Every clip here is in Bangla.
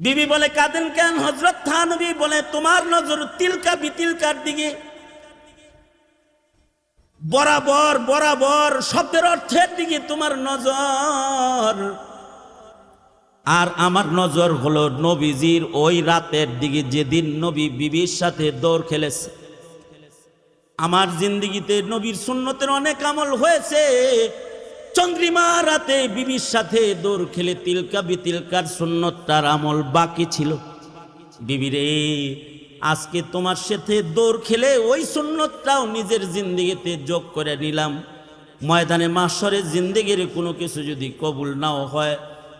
বিবি বলে, কাঁদেন কেন? হজরত থানবী বলে, তোমার নজর তিলকা বিতিলকার দিকে। বরাবর বরাবর, শব্দের অর্থের দিকে তোমার নজর। আর আমার নজর হলো নবীজির ওই রাতের দিকে, যেদিন নবী বিবির সাথে দৌড় খেলেছে। আমার জিন্দিগিতে নবীর সুন্নতের অনেক আমল হয়েছে। চন্দ্রিমা রাতে বিবির সাথে দৌড় খেলে তিলকা বিতিলকার সুন্নতটার আমল বাকি ছিল। বিবিরে, আজকে তোমার সাথে দৌড় খেলে ওই সুন্নতটাও নিজের জিন্দিগিতে যোগ করে নিলাম। ময়দানে মাসরের জিন্দিগির কোনো কিছু যদি কবুল নাও হয়,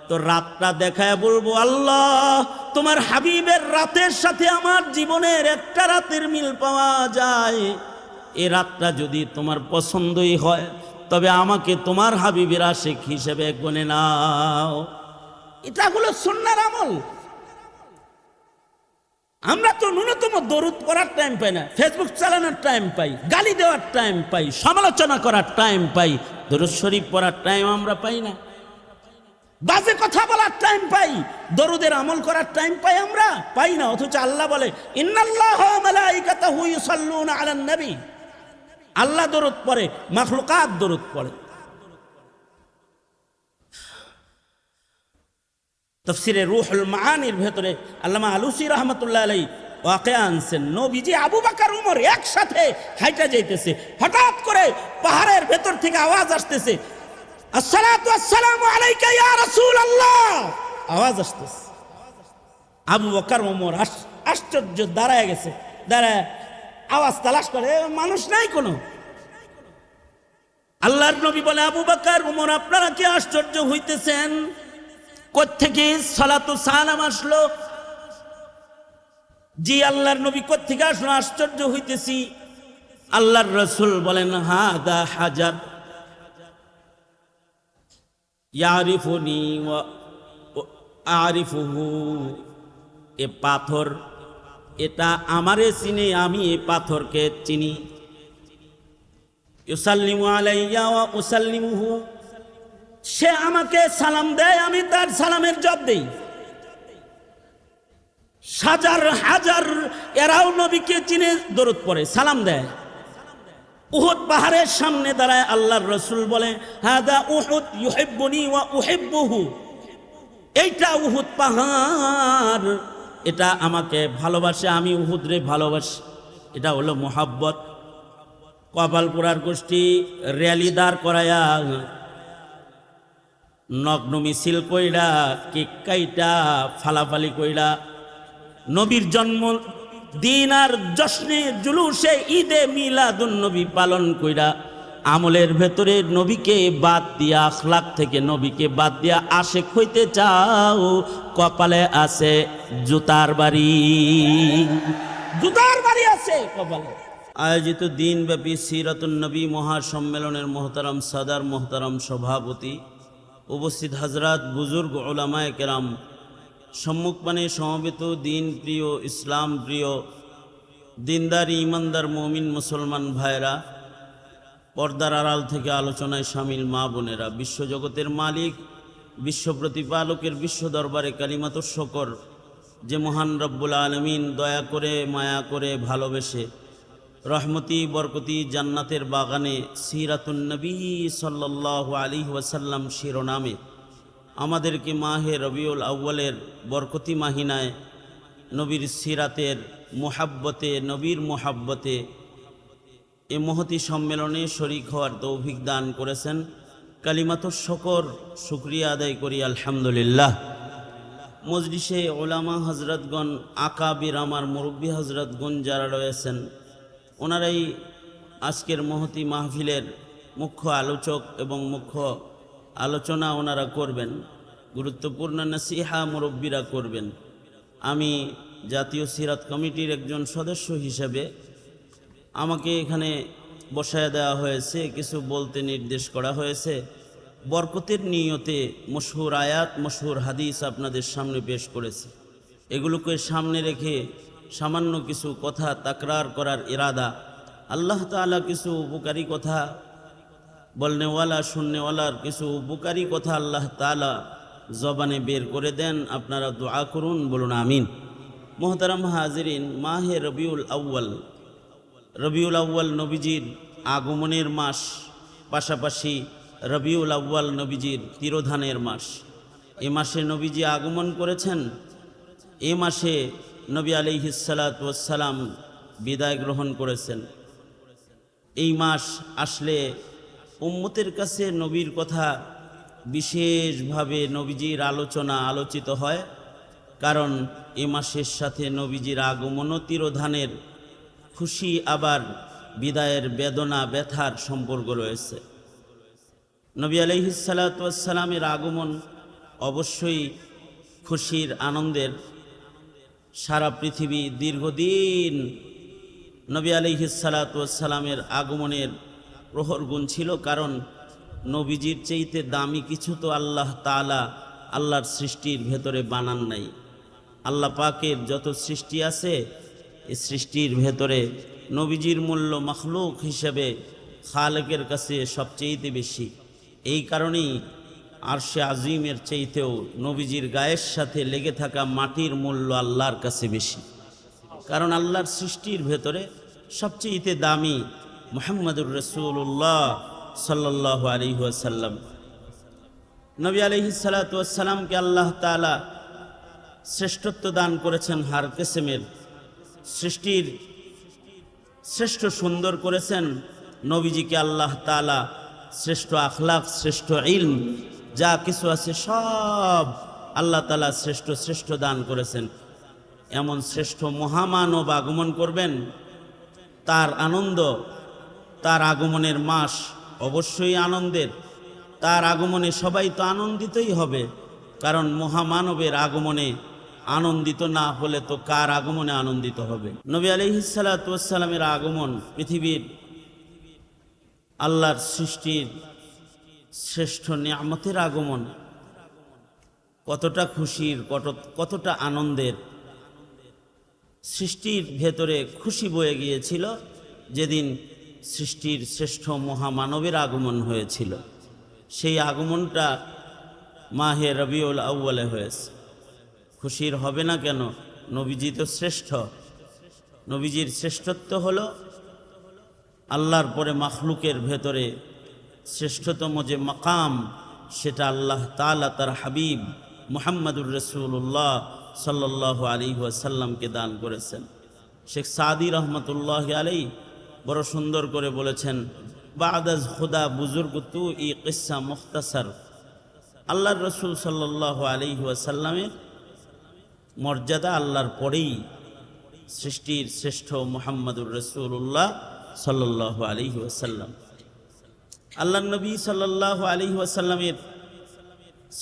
তো রাতটা দেখায় বলব, আল্লাহ, তোমার হাবিবের রাতের সাথে আমার জীবনের একটা রাতের মিল পাওয়া যায়। এ রাতটা যদি তোমার পছন্দই হয় তবে আমাকে তোমার হাবিবের আশেখ হিসেবে গনে নাও। এটা হলো সন্ন্যার আমল। আমরা তো ন্যূনতম দরুদ করার টাইম পাই না ফেসবুক চালানোর টাইম পাই, গালি দেওয়ার টাইম পাই, সমালোচনা করার টাইম পাই, দরুদ শরীফ পড়ার টাইম আমরা পাই না। বাজে কথা বলার টাইম পাই, দরুদের আমল করার টাইম পাই আমরা, পাই না, অথচ আল্লাহ বলে, ইন্নাল্লাহ মালাইকাতাহু ইউসাল্লুনা আলান নবী আল্লাহ দরুদ পড়ে, মাখলুকাত দরুদ পড়ে। তফসিরে রুহুল মাহানির ভেতরে আল্লামা আলুসি রহমতুল্লাহ আলাই ওয়াকে আনছেন, নবীজি আবু বাকার, উমর একসাথে হাইটা যাইতেছে, হঠাৎ করে পাহাড়ের ভেতর থেকে আওয়াজ আসতেছে আসসালামু আলাইকা ইয়া রাসূলুল্লাহ। আওয়াজ আসতেছে। আবু বকর আশ- আশ্চর্য, দাঁড়ায় গেছে। দাঁড়ায় আওয়াজ তালাশ করে মানুষ নাই কোনো। আল্লাহর নবী বলে, আবু বকর ওমর আপনারা কি আশ্চর্য হইতেছেন? কোত্থেকে সালাতু সালাম আসলো? জি, আল্লাহর নবী কোত্থেকে আসলো? আশ্চর্য হইতেছি। আল্লাহর রসুল বলেন, হাদা হাজার। ইয়ারিফুনি ওয়া আরিফুহু, এ পাথর এটা আমারে চিনি আমি পাথরকে চিনি। ইউসাল্লিমু আলাইয়া ওয়া উসাল্লিমুহু। সে আমাকে সালাম দেয়, আমি তার সালামের জব দেই। হাজার হাজার এরাও নবীকে চিনে দরদ পড়ে, সালাম দেয়। উহুদ পাহাড়ের সামনে দাঁড়ায় আল্লাহর রসুল বলে, হাদা উহুদ ইউহিব্বুনি ওয়া উহিব্বুহু। এইটা উহুদ পাহাড়। এটা আমাকে ভালোবাসে, আমি উহুদরে ভালোবাসি। এটা হলো মোহাব্বত। কপালপুরার গোষ্ঠী র্যালি দাঁড় করায়া নগ্ন মিছিল কইরা, কেক কাইটা, ফালাফালি কইরা, নবীর জন্ম দিন আর জশ্নে জুলুসে ঈদে মিলাদুন নবী পালন কইরা আমলের ভেতরে নবীকে বাদ দিয়া আখলাক থেকে নবীকে বাদ দিয়া আশেক হইতে চাও কপালে আছে জুতার বাড়ি। জুতার বাড়ি আছে কপালে। আয়োজিত দিনব্যাপী সিরাতুন নবী মহাসম্মেলনের মোহতারাম সাদার মোহতারাম সভাপতি উপস্থিত হাজরাত বুজুর্গ ওলামায় কেরাম সম্মুখপানে সমবেত দিন প্রিয় ইসলাম প্রিয় দিনদার ইমানদার মমিন মুসলমান ভাইরা পর্দার আড়াল থেকে আলোচনায় সামিল মা বোনেরা, বিশ্বজগতের মালিক, বিশ্ব প্রতিপালকের বিশ্ব দরবারে কালিমাত শকর, যে মহান রব্বুল আলমিন দয়া করে, মায়া করে ভালোবেসে রহমতি, বরকতি জান্নাতের বাগানে সিরাতুন নবী সাল্লাহ আলী ওয়াসাল্লাম শিরোনামে আমাদেরকে মাহে রবিউল আউ্বালের বরকতি মাহিনায় নবীর সিরাতের মোহাব্বতে, নবীর মোহাব্বতে এ মহতি সম্মেলনে শরিক হওয়ার তৌফিক দান করেছেন। কালিমাত শকর শুক্রিয়া আদায় করি, আলহামদুলিল্লাহ। মজলিসে ওলামা হজরতগণ আকাবির আমার মুরব্বী হজরতগণ যারা রয়েছেন, ওনারাই আজকের মহতি মাহফিলের মুখ্য আলোচক এবং মুখ্য আলোচনা ওনারা করবেন, গুরুত্বপূর্ণ নসিহা মুরব্বীরা করবেন। আমি জাতীয় সিরাত কমিটির একজন সদস্য হিসেবে আমাকে এখানে বসায় দেওয়া হয়েছে, কিছু বলতে নির্দেশ করা হয়েছে। বরকতের নিয়তে মশহুর আয়াত, মশহুর হাদিস আপনাদের সামনে পেশ করেছে। এগুলোকে সামনে রেখে সামান্য কিছু কথা তাকরার করার ইরাদা। আল্লাহ তাআলা কিছু উপকারী কথা বলনেওয়ালা, শুননেওয়ালার কিছু উপকারী কথা আল্লাহ তাআলা জবানে বের করে দেন। আপনারা দোয়া করুন, বলুন আমিন। মোহতারাম হাজিরিন, মাহে রবিউল আউ্য়াল। রবিউল আউ্য়াল নবীজির আগমনের মাস, পাশাপাশি রবিউল আউ্য়াল নবীজির তিরোধানের মাস। এ মাসে নবীজি আগমন করেছেন। এ মাসে নবী আলিহিসালাতাম বিদায় গ্রহণ করেছেন। এই মাস আসলে উম্মতের কাছে নবীর কথা বিশেষভাবে নবীজির আলোচনা আলোচিত হয়। কারণ এ মাসের সাথে নবীজির আগমন তিরোধানের খুশি আবার বিদায়ের বেদনা, ব্যথার সম্পর্ক রয়েছে। নবী আলহিসাল্লামের আগমন অবশ্যই খুশির আনন্দের। সারা পৃথিবী দীর্ঘদিন নবী আলিহিসাল্লামের আগমনের প্রহর গুণ ছিল কারণ নবীজির চেইতে দামি কিছু তো আল্লাহ তালা আল্লাহর সৃষ্টির ভেতরে বানান নাই। আল্লাহ পাকের যত সৃষ্টি আছে সৃষ্টির ভেতরে নবীজির মূল্য মখলুক হিসেবে খালেকের কাছে সবচেয়েতে বেশি। এই কারণেই আরশে আজিমের চাইতেও নবীজির গায়ের সাথে লেগে থাকা মাটির মূল্য আল্লাহর কাছে বেশি। কারণ আল্লাহর সৃষ্টির ভেতরে সবচেয়ে দামি মোহাম্মদুর রসুল্লাহ সাল্লাহ আলী ওয়াসাল্লাম। নবী আলহি সালাতামকে আল্লাহ তালা শ্রেষ্ঠত্ব দান করেছেন হার কেসেমের সৃষ্টির শ্রেষ্ঠ সুন্দর করেছেন নবীজিকে আল্লাহ তালা শ্রেষ্ঠ আখলাক শ্রেষ্ঠ ইলম, যা কিছু আছে সব আল্লাহ তালা শ্রেষ্ঠ শ্রেষ্ঠ দান করেছেন। এমন শ্রেষ্ঠ মহামানব আগমন করবেন, তার আনন্দ, তার আগমনের মাস অবশ্যই আনন্দের, তার আগমনে সবাই তো আনন্দিতই হবে, কারণ মহামানবের আগমনে আনন্দিত না হলে তো কার আগমনে আনন্দিত হবে? নবী আলহিসাল্লামের আগমন পৃথিবীর আল্লাহর সৃষ্টির শ্রেষ্ঠ নিয়ামতের আগমন কতটা খুশির, কত, কতটা আনন্দের সৃষ্টির ভেতরে খুশি বয়ে গিয়েছিল যেদিন সৃষ্টির শ্রেষ্ঠ মহামানবের আগমন হয়েছিল। সেই আগমনটা মাহে রবিউল আউ্বালে হয়েছে। খুশির হবে না কেন? নবীজি তো শ্রেষ্ঠ। নবীজির শ্রেষ্ঠত্ব হলো আল্লাহর পরে মাখলুকের ভেতরে শ্রেষ্ঠতম যে মাকাম, সেটা আল্লাহ তালা তার হাবিব মোহাম্মদুর রসুল্লাহ সাল্লাহ আলী ওয়াসাল্লামকে দান করেছেন। শেখ সাদি রহমতুল্লাহ আলী বড় সুন্দর করে বলেছেন, বাদাজ খুদা বুজুর্গ তু ই কিসা মুখতাসার। আল্লাহর রসুল সাল্লাহ আলী ওয়াসাল্লামের মর্যাদা আল্লাহর পরেই সৃষ্টির শ্রেষ্ঠ মোহাম্মদুর রসুল্লাহ সাল্লাহ আলী ওয়াসাল্লাম। আল্লাহ নবী সাল্লাহ আলী ওয়াসাল্লামের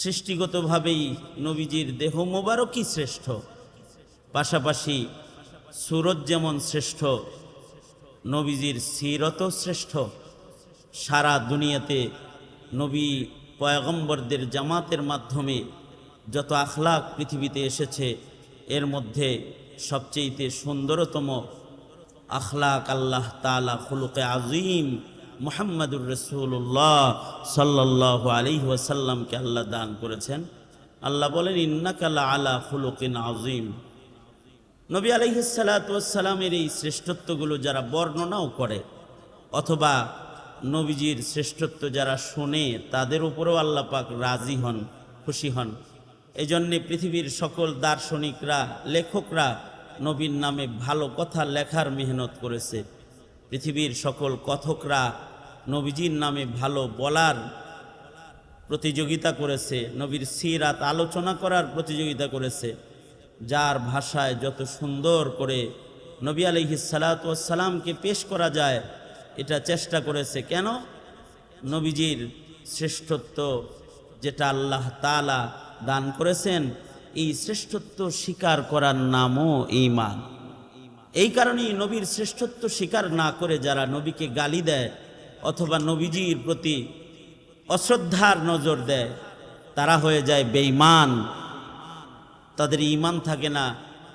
সৃষ্টিগতভাবেই নবীজির দেহ মোবারকই শ্রেষ্ঠ। পাশাপাশি সুরত যেমন শ্রেষ্ঠ, নবীজির সিরত শ্রেষ্ঠ। সারা দুনিয়াতে নবী পয়গম্বরদের জামাতের মাধ্যমে যত আখলাক পৃথিবীতে এসেছে, এর মধ্যে সবচেয়েতে সুন্দরতম আখলাক আল্লাহ তালা খুলুকে আজিম মোহাম্মদুর রসুল্লাহ সাল্লাহ আলী ওয়াসাল্লামকে আল্লাহ দান করেছেন। আল্লাহ বলেন ইন্নাকাল্লা আলা খুলুকিন আজিম নবী আলহিসাল্লামের এই শ্রেষ্ঠত্বগুলো যারা বর্ণনাও করে, অথবা নবীজির শ্রেষ্ঠত্ব যারা শোনে, তাদের উপরেও আল্লাহ পাক রাজি হন, খুশি হন। এই জন্যে পৃথিবীর সকল দার্শনিকরা, লেখকরা নবীর নামে ভালো কথা লেখার মেহনত করেছে। পৃথিবীর সকল কথকরা নবীজির নামে ভালো বলার প্রতিযোগিতা করেছে, নবীর সিরাত আলোচনা করার প্রতিযোগিতা করেছে, যার ভাষায় যত সুন্দর করে নবী আলহি সালাতামকে পেশ করা যায়, এটা চেষ্টা করেছে। কেন? নবীজির শ্রেষ্ঠত্ব যেটা আল্লাহ তালা দান করেছেন, এই শ্রেষ্ঠত্ব স্বীকার করার নামও ইমান এই কারণেই নবীর শ্রেষ্ঠত্ব স্বীকার না করে যারা নবীকে গালি দেয় অথবা নবীজির প্রতি অশ্রদ্ধার নজর দেয়, তারা হয়ে যায় বেঈমান। তাদের ইমান থাকে না,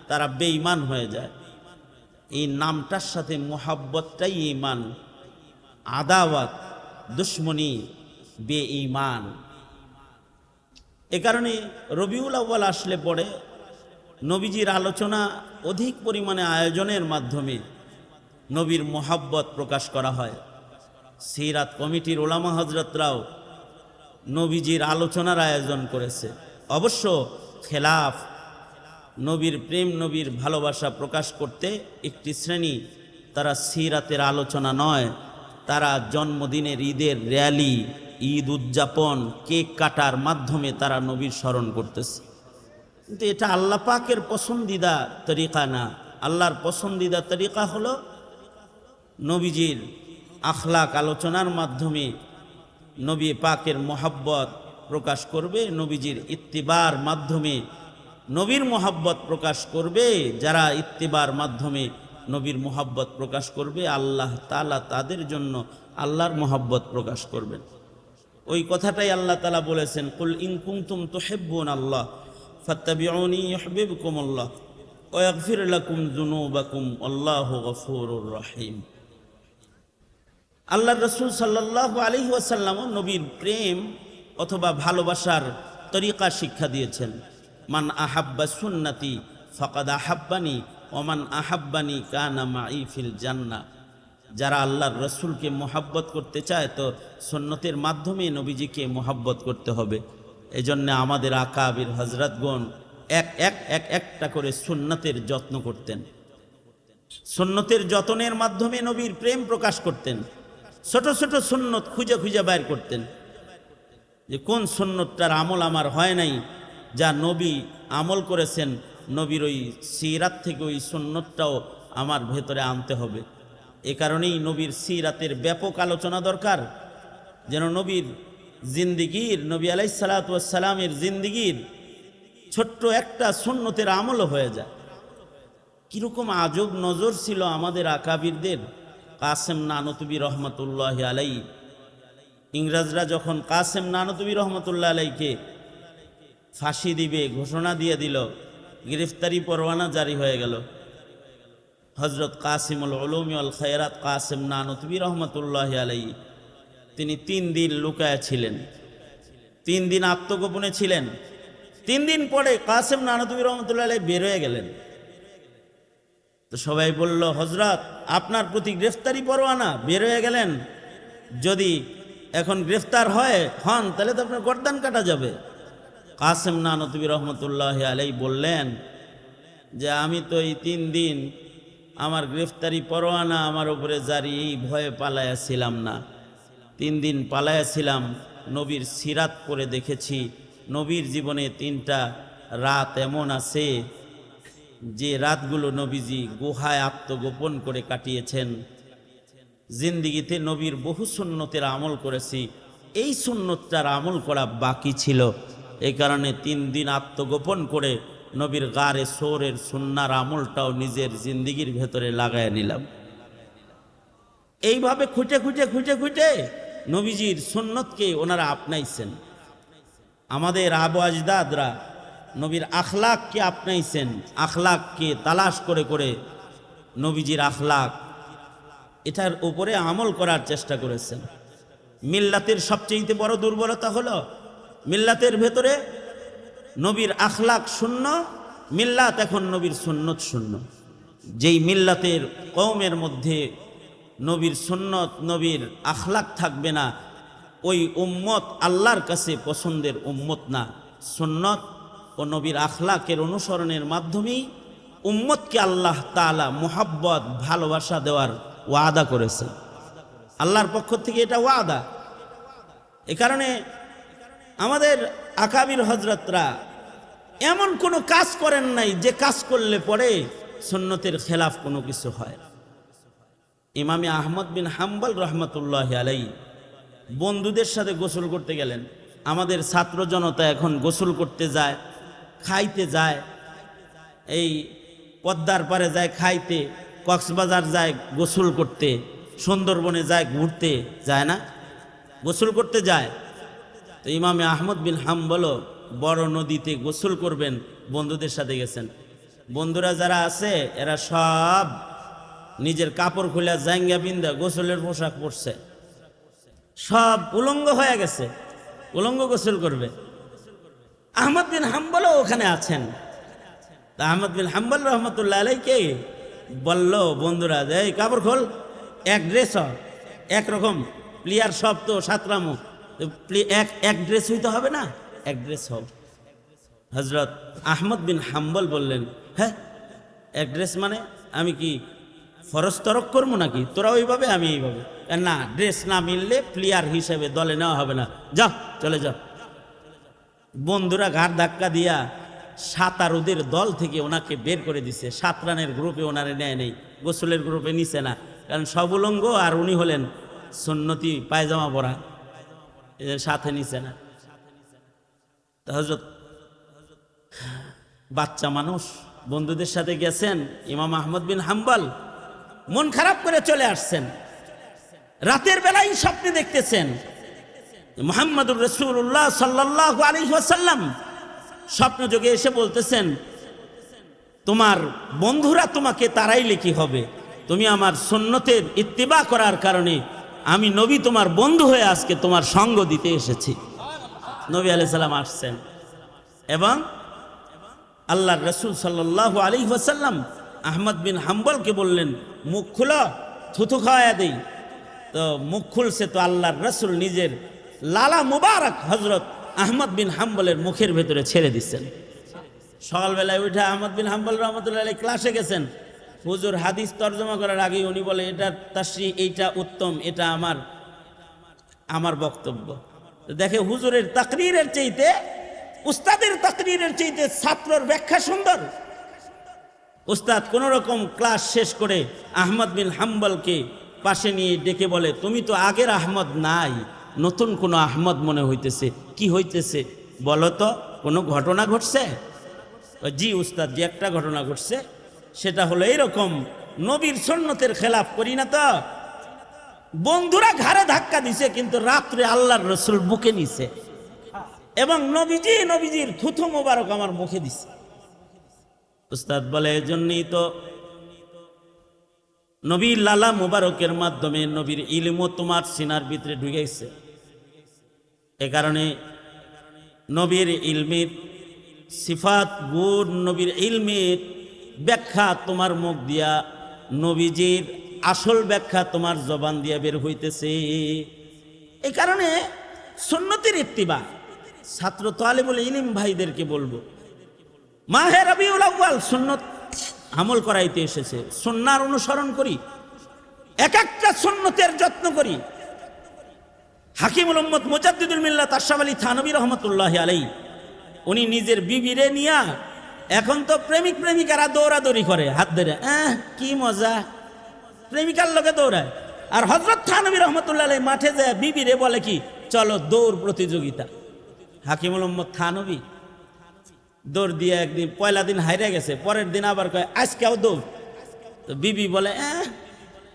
তারা বেঈমান হয়ে যায়। এই নামটার সাথে মোহাব্বতটাই ইমান আদাওয়াত, দুশ্মনী বে ইমান এ কারণে রবিউল আউ্বাল আসলে পরে নবীজির আলোচনা অধিক পরিমাণে আয়োজনের মাধ্যমে নবীর মোহাব্বত প্রকাশ করা হয়। সিরাত কমিটির ওলামা হজরতরাও নবীজির আলোচনার আয়োজন করেছে। অবশ্য খেলাফ নবীর প্রেম, নবীর ভালোবাসা প্রকাশ করতে একটি শ্রেণি তারা সিরাতের আলোচনা নয়, তারা জন্মদিনের ঈদের র্যালি ঈদ উদযাপন কেক কাটার মাধ্যমে তারা নবীর স্মরণ করতেছে। কিন্তু এটা আল্লাহ পাকের পছন্দিদা তরিকা না। আল্লাহর পছন্দিদা তরিকা হলো নবীজির আখলাক আলোচনার মাধ্যমে নবী পাকের মোহাব্বত প্রকাশ করবে, নবীজির ইত্তিবার মাধ্যমে নবীর মোহাব্বত প্রকাশ করবে, যারা ইত্তিবার মাধ্যমে নবীর মোহাব্বত প্রকাশ করবে, আল্লাহ তালা তাদের জন্য আল্লাহর মোহাব্বত প্রকাশ করবেন। ওই কথাটাই আল্লাহ তালা বলেছেন, কুল ইনকুম তো হেব্বুন আল্লাহ, ফাত্তাবিউনি আল্লাহ, ওয়াগফির লাকুম যুনুবাকুম, আল্লাহু গফুরুর রহিম। আল্লাহ রসুল সাল্লাহ আলী ওয়াসাল্লামও নবীর প্রেম অথবা ভালোবাসার তরিকা শিক্ষা দিয়েছেন। মান আহাব্বা সুন্নাতি ফকাদ আহাব্বানি ওমান আহাব্বানি কানা মাই ফিল জান্না যারা আল্লাহর রসুলকে মোহাব্বত করতে চায়, তো সন্ন্যতের মাধ্যমে নবীজিকে মোহাব্বত করতে হবে। এজন্য আমাদের আকাবির হজরতগণ এক এক এক, একটা করে সুন্নতের যত্ন করতেন। সুন্নতের যতনের মাধ্যমে নবীর প্রেম প্রকাশ করতেন। ছোট ছোট সুন্নত খুঁজে খুঁজে বাইর করতেন। যে কোন সুন্নতটার আমল আমার হয় নাই, যা নবী আমল করেছেন, নবীর ওই সিরাত থেকে ওই সুন্নতটাও আমার ভেতরে আনতে হবে। এ কারণেই নবীর সিরাতের ব্যাপক আলোচনা দরকার। যেন নবীর জিন্দিগির, নবী আলাই সালাতামের জিন্দিগির ছোট্ট একটা সুন্নতের আমলও হয়ে যায়। কীরকম আজব নজর ছিল আমাদের আকাবিরদের। কাসেম নানতবী রহমতুল্লাহ আলাই ইংরেজরা যখন কাসেম নানতবী রহমতুল্লাহ আলাইকে ফাঁসি দিবে, ঘোষণা দিয়ে দিল, গ্রেফতারি পরোয়ানা জারি হয়ে গেল। হজরত কাসিমুল উলুমিউল খৈরাত কাসেম নানতবী রহমতুল্লাহ আলাই তিনি তিন দিন লুকায়া ছিলেন। তিন দিন আত্মগোপনে ছিলেন। তিন দিন পরে কাসেম নানতবী রহমতুল্লাহ আলাই বের হয়ে গেলেন। তো সবাই বলল, হজরত, আপনার প্রতি গ্রেফতারি পরোয়ানা বের হয়ে গেলেন। যদি এখন গ্রেফতার হয়, হন, তাহলে তো আপনার গর্দান কাটা যাবে। কাসেম নানতবী রহমতুল্লাহ আলাই বললেন যে, আমি তো এই তিন দিন আমার গ্রেফতারি পরোয়ানা আমার উপরে জারি এই ভয়ে পালাইয়াছিলাম না। তিন দিন পালাইয়াছিলাম, নবীর সিরাত করে দেখেছি। নবীর জীবনে তিনটা রাত এমন আছে যে রাতগুলো নবীজি গুহায় আত্মগোপন করে কাটিয়েছেন। জিন্দিগিতে নবীর বহু সুন্নতের আমল করেছি। এই সুন্নতটার আমল করা বাকি ছিল। এই কারণে তিন দিন আত্মগোপন করে নবীর গারে সোরের সুন্নার আমলটাও নিজের জিন্দিগির ভেতরে লাগায় নিলাম। এইভাবে খুঁটে খুঁটে খুঁটে খুঁটে নবীজির সুন্নতকে ওনারা আপনাইছেন। আমাদের আবু আজদাদরা নবীর আখলাককে আপনাইছেন। আখলাককে তালাশ করে করে নবীজির আখলাক এটার উপরে আমল করার চেষ্টা করেছেন। মিল্লাতের সবচেয়ে বড় দুর্বলতা হলো, মিল্লাতের ভেতরে নবীর আখলাক শূন্য, মিল্লাত এখন নবীর সুন্নত শূন্য। যেই মিল্লাতের কৌমের মধ্যে নবীর সুন্নত, নবীর আখলাক থাকবে না, ওই উম্মত আল্লাহর কাছে পছন্দের উম্মত না। সুন্নত ও নবীর আখলাকের অনুসরণের মাধ্যমেই উম্মতকে আল্লাহ তালা মোহাব্বত, ভালোবাসা দেওয়ার ওয়াদা করেছে। আল্লাহর পক্ষ থেকে এটা ওয়াদা। এ কারণে আমাদের আকাবির হজরতরা এমন কোনো কাজ করেন নাই যে কাজ করলে পরে সুন্নতের খেলাফ কোনো কিছু হয়। ইমামি আহমদ বিন হাম্বাল রহমতুল্লাহ আলাই বন্ধুদের সাথে গোসল করতে গেলেন। আমাদের ছাত্র জনতা এখন গোসল করতে যায়, খাইতে যায়, এই পদ্মার পারে যায় খাইতে, কক্সবাজার যায় গোসল করতে, সুন্দরবনে যায় ঘুরতে, যায় না? গোসল করতে যায়। তো ইমামে আহমদ বিন হাম বলো বড় নদীতে গোসল করবেন, বন্ধুদের সাথে গেছেন। বন্ধুরা যারা আছে, এরা সব নিজের কাপড় খুলে জাঙ্গা বিন্দা গোসলের পোশাক পরছে। সব উলঙ্গ হয়ে গেছে, উলঙ্গ গোসল করবে। আহমদ বিন হাম্বলও ওখানে আছেন। তা আহমদ বিন হাম্বল রহমতুল্লাহ আলাইকে বলল, বন্ধুরা যে কাপড় খোল, এক ড্রেস একরকম প্লেয়ার সব তো সাতরামো। তো প্লে- এক এক ড্রেস হইতে হবে না? এক ড্রেস হজরত আহমদ বিন হাম্বল বললেন হ্যাঁ এক ড্রেস মানে আমি কি ফরজ তরক করব নাকি? তোরা ওইভাবে, আমি এইভাবে। না ড্রেস না মিললে প্লেয়ার হিসেবে দলে নেওয়া হবে না। যা, চলে যা। বন্ধুরা ঘাট ধাক্কা দিয়া সাঁতারুদের দল থেকে ওনাকে বের করে দিছে। সাত রানের গ্রুপে ওনারে নেয় নেই, গোসলের গ্রুপে নিছে না। কারণ সব উলঙ্গ আর উনি হলেন সন্নতি পায়জামা পরা। এদের সাথে নিছে না। হজরত বাচ্চা মানুষ বন্ধুদের সাথে গেছেন, ইমাম আহমদ বিন হাম্বাল, মন খারাপ করে চলে আসছেন। রাতের বেলায় স্বপ্নে দেখতেছেন, মোহাম্মদুর রসুল্লাহ সাল্লাহ স্বপ্ন যোগে এসে বলতেছেন, তোমার বন্ধুরা তোমাকে তারাইলে কি হবে? তুমি আমার সুন্নতের ইত্তিবা করার কারণে আমি নবী তোমার বন্ধু হয়ে আজকে তোমার সঙ্গ দিতে এসেছি। নবী আলাইহিস সালাম আসছেন। এবং আল্লাহ রসুল সাল্লাহ আলী ওয়াসাল্লাম আহমদ বিন হাম্বলকে বললেন, মুখ খুলো, থুথু খাওয়া দেই। তো মুখ খুলছে তো আল্লাহর রসুল নিজের লালা মুবারক হজরত আহমদ বিন হাম্বলের মুখের ভেতরে ছেড়ে দিচ্ছেন। সকালবেলায় উঠে আহমদ বিন হাম্বল রহমতুল্লাহ ক্লাসে গেছেন। হুজুর হাদিস তর্জমা করার আগে উনি বলে, এটা তাশ্রী এইটা উত্তম, এটা আমার আমার বক্তব্য। দেখে হুজুরের তাকরিরের চাইতে, উস্তাদের তাকরিরের চাইতে ছাত্রর ব্যাখ্যা সুন্দর। উস্তাদ কোন রকম ক্লাস শেষ করে আহমদ বিন হাম্বলকে পাশে নিয়ে ডেকে বলে, তুমি তো আগের আহমদ নাই, নতুন কোনো আহমদ মনে হইতেছে। কি হইতেছে? বলো তো, কোনো ঘটনা ঘটছে? জি উস্তাদ যে একটা ঘটনা ঘটছে। সেটা হলো এইরকম নবীর সন্ন্যতের খেলাফ করি না তো। বন্ধুরা ঘাড়ে ধাক্কা দিছে, কিন্তু রাত্রে আল্লাহর রসুল বুকে নিছে। এবং নবীজি, নবীজির থুথু মোবারক আমার মুখে দিছে। উস্তাদ বলে, এজন্যই তো নবীর লালা মুবারকের মাধ্যমে নবীর ইলমও তোমার সিনার ভিতরে ঢুকেছে। এ কারণে নবীর ইলমের সিফাত, গুণ, নবীর ইলমের ব্যাখ্যা তোমার মুখ দিয়া, নবীজির আসল ব্যাখ্যা তোমার জবান দিয়া বের হইতেছে। এই কারণে সুন্নতির ইত্তিবা, ছাত্র তালেবুল ইলিম ভাইদেরকে বলব, মাহে রবিউল সুন্নত আমল করাইতে এসেছে সন্ন্যার অনুসরণ করি, এক একটা সুন্নতের যত্ন করি। হাকিমুল উম্মদ মুজাদ্দিদুল মিল্লাত আশরাফ আলী থানবী রহমতুল্লাহ আলাই উনি নিজের বিবিরে নিয়া এখন তো প্রেমিক প্রেমিকারা দৌড়াদৌড়ি করে হাত ধরে আহ কি মজা। প্রেমিকার লোকে দৌড়ায়। আর হজরত থানবী রহমতুল্লাহ মাঠে যায় বিবিরে বলে কি চলো দৌড় প্রতিযোগিতা। হাকিমুল উম্মদ থানবী দৌড় দিয়ে একদিন পয়লা দিন হাইরে গেছে পরের দিন আবার কয় আজকেও দৌড়। তো বিবি বলে "আহ,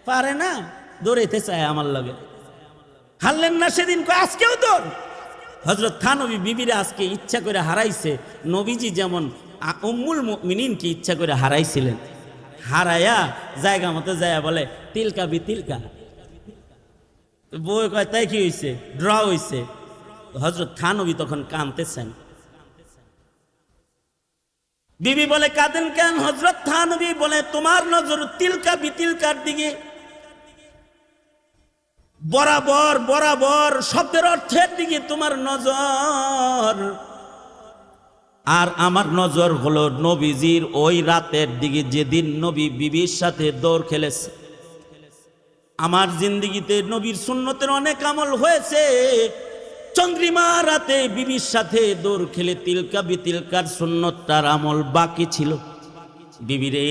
পারে না দৌড়াইতে চায় আমার লগে। হারলেন না সেদিন কয় আজকেও দৌড়। হজরত থানবী বিবিরে আজকে ইচ্ছা করে হারাইছে নবীজি যেমন উম্মুল মিনিনকে ইচ্ছা করে হারাইছিলেন? হারাইয়া জায়গা মতো যায় বলে, তিলকা বি তিলকা। বই কয়, তাই কি হয়েছে ড্র হয়েছে হজরত থানবী তখন কানতেছেন বিবি বলে, কাঁদেন কেন? হজরত থানবী বলে, তোমার নজর তিলকা বিতিলকার দিকে। বরাবর বরাবর শব্দের অর্থের দিকে তোমার নজর। আর আমার নজর হলো নবীজির ওই রাতের দিকে যেদিন নবী বিবির সাথে দৌড় খেলেছে। আমার জিন্দিগিতে নবীর সুন্নতের অনেক আমল হয়েছে। চন্দ্রিমা রাতে বিবির সাথে দৌড় খেলে তিলকা বিতিলকার সুন্নতটার আমল বাকি ছিল। বিবিরে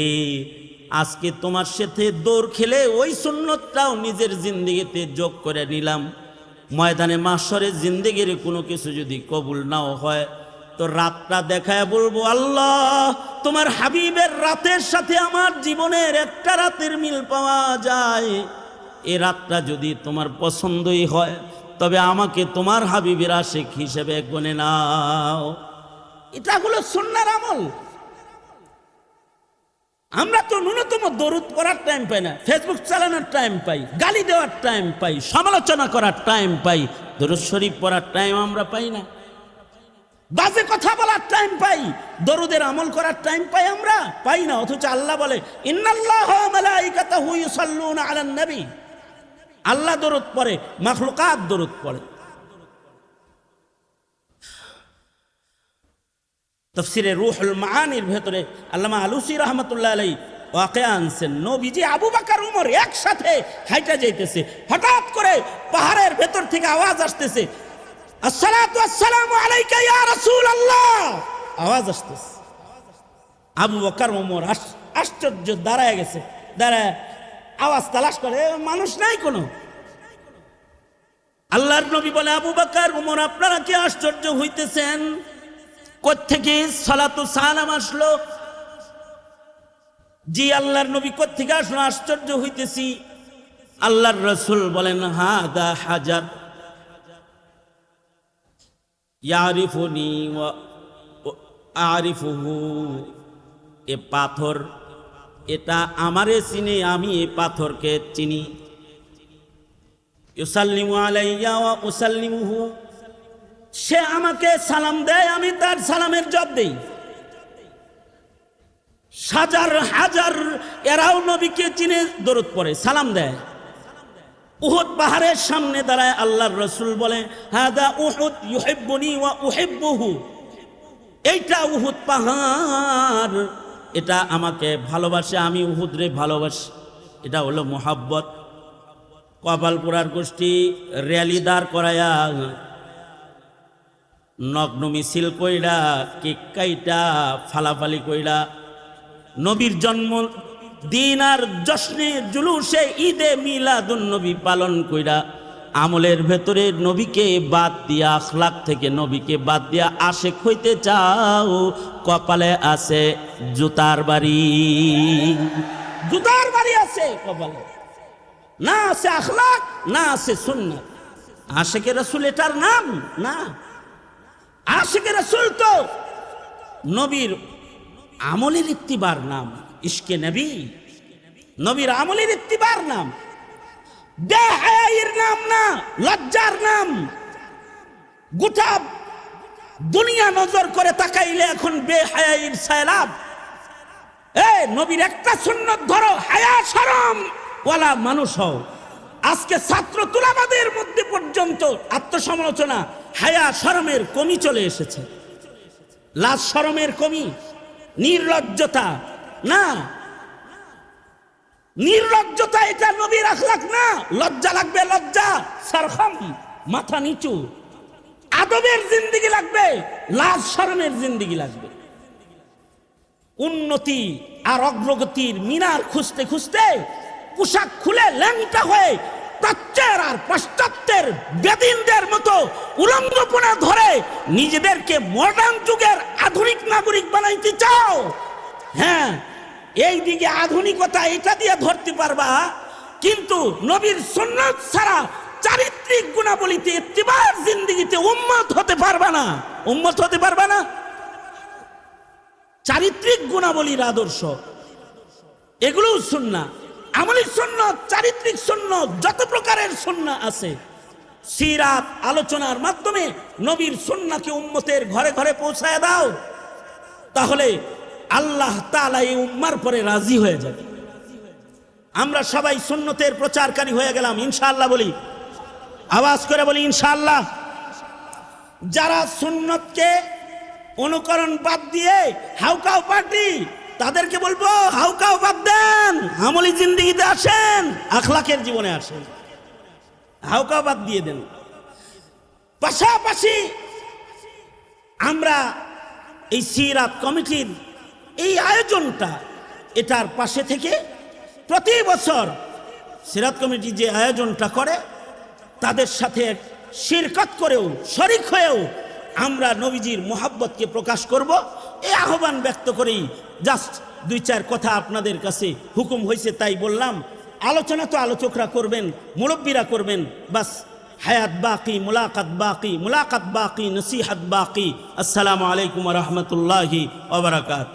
আজকে তোমার সাথে দৌড় খেলে ওই সুন্নতটাও নিজের জিন্দিগিতে যোগ করে নিলাম। ময়দানে মাসরের জিন্দিগির কোনো কিছু যদি কবুল নাও হয় তো রাতটা দেখায় বলব, আল্লাহ, তোমার হাবিবের রাতের সাথে আমার জীবনের একটা রাতের মিল পাওয়া যায়। এ রাতটা যদি তোমার পছন্দই হয়, তবে আমাকে তোমার হাবিবের আশেক হিসেবে গনে নাও। এটা হলো সন্ন্যার আমল। আমরা তো ন্যূনতম দরুদ পড়ার টাইম পাই না ফেসবুক চালানোর টাইম পাই, গালি দেওয়ার টাইম পাই, সমালোচনা করার টাইম পাই, দরুদ শরীফ পড়ার টাইম আমরা পাই না। বাজে কথা বলার টাইম পাই, দরুদের আমল করার টাইম পাই আমরা, পাই না, অথচ আল্লাহ বলে আল্লাহ দরুদ পড়ে, মাখলুকাত দরুদ পড়ে। তফসিরে রুহুল মাআনির ভেতরে আল্লামা আলুসি রহমতুল্লাহ আলাই ওয়াকে আনছেন, নবীজি আবু বাকার, উমর একসাথে হাইটা যাইতেছে, হঠাৎ করে পাহাড়ের ভেতর থেকে আওয়াজ আসতেছে আসসালাতু আসসালামু আওয়াজ আসতেছে। আবু বকর ওমর আশ্চর্য দাঁড়ায় গেছে। দাঁড়ায় আওয়াজ তালাশ করে মানুষ নাই কোনো? আল্লাহর নবী বলে, আবু বকর ওমর আপনারা কি আশ্চর্য হইতেছেন? কোত্থেকে সালাতু সালাম আসলো? জি, আল্লাহর নবী কোত্থেকে আসলো? আশ্চর্য হইতেছি। আল্লাহর রসুল বলেন হা দা হাজার। ইয়ারিফুনি আরিফুহু। এ পাথর, এটা আমারে চিনে আমি এ পাথরকে চিনি। ইউসাল্লিমু আলাইয়া উসাল্লিমুহু। সে আমাকে সালাম দেয়, আমি তার সালামের জব দেই। হাজার হাজার এরাও নবীকে চিনে দরদ পড়ে, সালাম দেয়। উহুদ পাহাড়ের সামনে দাঁড়ায় আল্লাহর রসুল বলে, হাদা উহুদ ইউহিব্বুনি ওয়া উহিব্বুহু। এইটা উহুদ পাহাড়। এটা আমাকে ভালোবাসে, আমি উহুদরে ভালোবাসি। এটা হলো মোহাব্বত। কপালপুরার গোষ্ঠী র্যালি দাঁড় করায়া নগ্ন মিছিল কইরা, কেক কাইটা, ফালাফালি কইরা, নবীর জন্ম দিন আর জশ্নে জুলুসে ঈদে মিলাদুন নবী পালন কইরা আমলের ভেতরে নবীকে বাদ দিয়া, আখলাক থেকে নবীকে বাদ দিয়া আশেক হইতে চাও, কপালে আছে জুতার বাড়ি। জুতার বাড়ি আছে কপালে। না আছে আখলাক, না আছে সুন্নাত। আশেকে রসুল এটার নাম? না। আশেকে রসুল তো নবীর আমলের ইত্তিবার নাম। ইশকে নবী, নবীর আমলের ইত্তিবার নাম। নাম না, লজ্জার নাম। গোটা দুনিয়া নজর করে তাকাইলে এখন বে বেহায়ের সায়লাব। এ নবীর একটা সুন্নত ধরো, হায়া শরম, ওয়ালা মানুষ হও। আজকে ছাত্র তুলাবাদের মধ্যে পর্যন্ত আত্মসমালোচনা, হায়া শরমের কমি চলে এসেছে। লাজ শরমের কমি, নির্লজ্জতা না। নির্লজ্জতা এটা নবীর আখলাক না। লজ্জা লাগবে, লজ্জা। সারখম, মাথা নিচু। আদবের জিন্দিগি লাগবে, লাজ শরমের জিন্দিগি লাগবে। উন্নতি আর অগ্রগতির মিনার খুঁজতে খুঁজতে পোশাক খুলে ল্যাংটা হয়ে প্রাচ্যের আর পাশ্চাত্যের বেদিনদের মতো উলঙ্গপনা ধরে নিজেদেরকে মডার্ন যুগের আধুনিক নাগরিক বানাইতে চাও। হ্যাঁ এই দিকে আধুনিকতা, এটা দিয়ে ধরতে পারবা। কিন্তু নবীর সুন্নত ছাড়া চারিত্রিক গুণাবলীতে ইত্তিবার জিন্দিগিতে উম্মত হতে পারবা না। উম্মত হতে পারবা না? চারিত্রিক গুণাবলীর আদর্শ, এগুলোও সুন্না। আমলি শূন্য চারিত্রিক শূন্য যত প্রকারের শূন্য আছে, সিরাত আলোচনার মাধ্যমে নবীর সুন্নাকে উম্মতের ঘরে ঘরে পৌঁছায় দাও। তাহলে আল্লাহ তাআলা এই উম্মার পরে রাজি হয়ে যাবে। আমরা সবাই সুন্নতের প্রচারকারী হয়ে গেলাম, ইনশাআল্লাহ বলি। আওয়াজ করে বলি, ইনশাআল্লাহ। যারা সুন্নতকে অনুকরণ বাদ দিয়ে হাউকাও পার্টি, তাদেরকে বলব হাউকাও বাদ দেন, আমলি জিন্দিগিতে আসেন, আখলাকের জীবনে আসেন। হাউকাও বাদ দিয়ে দেন। পাশাপাশি আমরা এই সিরাত কমিটির এই আয়োজনটা এটার পাশে থেকে প্রতি বছর সিরাত কমিটি যে আয়োজনটা করে, তাদের সাথে শিরকত করেও, শরিক হয়েও আমরা নবীজির মোহাব্বতকে প্রকাশ করব। এই আহ্বান ব্যক্ত করেই জাস্ট দুই চার কথা আপনাদের কাছে হুকুম হয়েছে তাই বললাম। আলোচনা তো আলোচকরা করবেন, মুরব্বীরা করবেন, বাস। হায়াত বাকি, মুলাকাত বাকি মুলাকাত বাকি, নসিহাত বাকি। আসসালামু আলাইকুম রহমতুল্লাহি ওবরাকাত